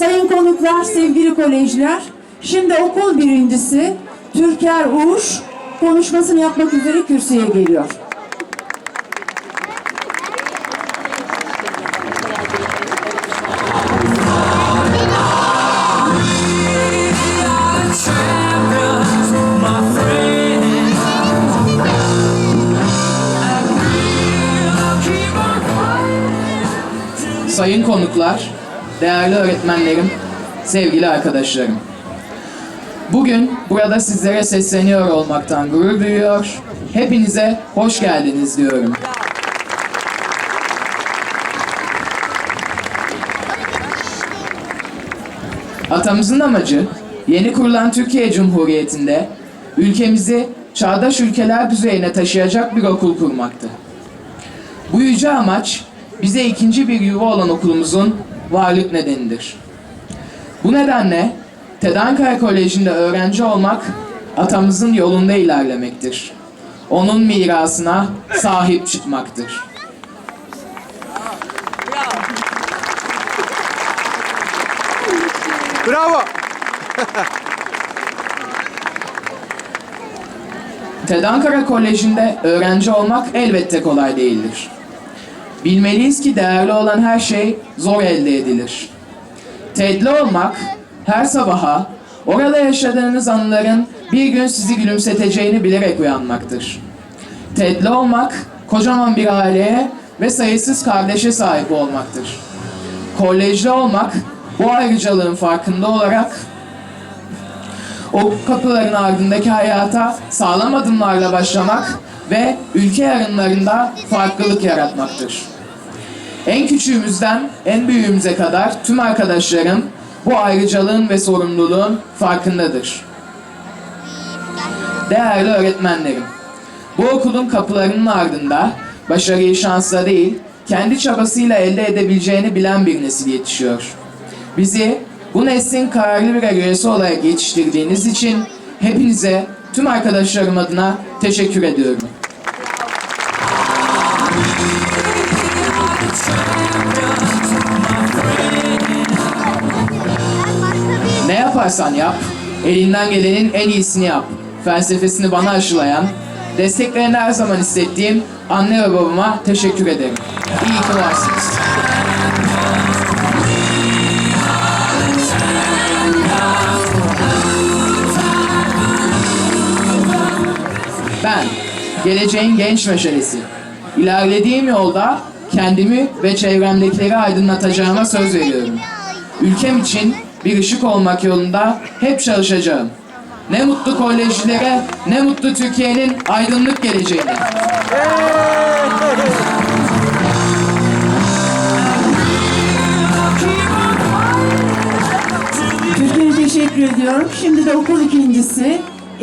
Sayın konuklar, sevgili kolejler, şimdi okul birincisi Türker Uğuş konuşmasını yapmak üzere kürsüye geliyor. Sayın konuklar, değerli öğretmenlerim, sevgili arkadaşlarım. Bugün burada sizlere sesleniyor olmaktan gurur duyuyor. Hepinize hoş geldiniz diyorum. Atamızın amacı yeni kurulan Türkiye Cumhuriyeti'nde ülkemizi çağdaş ülkeler düzeyine taşıyacak bir okul kurmaktı. Bu yüce amaç bize ikinci bir yuva olan okulumuzun varlık nedenidir. Bu nedenle TED Ankara Koleji'nde öğrenci olmak atamızın yolunda ilerlemektir. Onun mirasına sahip çıkmaktır. Bravo. TED Ankara Koleji'nde öğrenci olmak elbette kolay değildir. Bilmeliyiz ki değerli olan her şey zor elde edilir. TED'li olmak her sabaha orada yaşadığınız anıların bir gün sizi gülümseteceğini bilerek uyanmaktır. TED'li olmak kocaman bir aileye ve sayısız kardeşe sahip olmaktır. Kolejli olmak bu ayrıcalığın farkında olarak o kapıların ardındaki hayata sağlam adımlarla başlamak ve ülke yarınlarında farklılık yaratmaktır. En küçüğümüzden en büyüğümüze kadar tüm arkadaşlarım bu ayrıcalığın ve sorumluluğun farkındadır. Değerli öğretmenlerim, bu okulun kapılarının ardında başarıyı şansla değil, kendi çabasıyla elde edebileceğini bilen bir nesil yetişiyor. Bizi bu neslin kararlı bir üyesi olarak yetiştirdiğiniz için hepinize tüm arkadaşlarım adına teşekkür ediyorum. Yaparsan yap, elinden gelenin en iyisini yap. Felsefesini bana aşılayan, desteklerini her zaman hissettiğim anne ve babama teşekkür ederim. İyi ki varsınız. Ben, geleceğin genç meşalesi. İlerlediğim yolda kendimi ve çevremdekileri aydınlatacağıma söz veriyorum. Ülkem için bir ışık olmak yolunda hep çalışacağım. Ne mutlu kolejlilere, ne mutlu Türkiye'nin aydınlık geleceğine. Türkiye'ye teşekkür ediyorum. Şimdi de okul ikincisi